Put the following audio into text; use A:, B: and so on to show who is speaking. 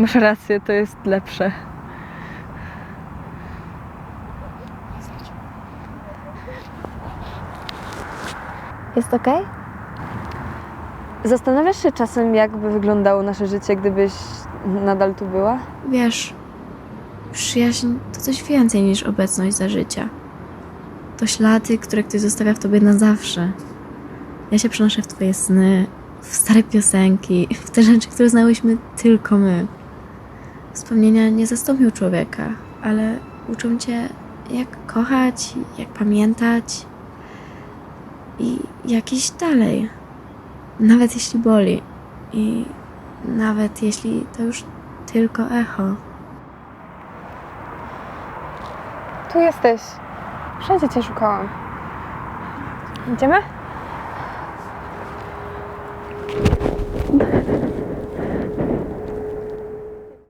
A: Masz rację, to jest lepsze.
B: Jest okej?
A: Zastanawiasz się czasem, jakby wyglądało nasze życie, gdybyś nadal tu była?
C: Wiesz, przyjaźń to coś więcej niż obecność za życia. To ślady, które ktoś zostawia w tobie na zawsze. Ja się przenoszę w twoje sny, w stare piosenki, w te rzeczy, które znałyśmy tylko my. Wspomnienia nie zastąpią człowieka, ale uczą cię, jak kochać, jak pamiętać i jak iść dalej. Nawet jeśli boli i nawet jeśli to już tylko echo.
B: Tu jesteś. Wszędzie cię szukałam. Idziemy?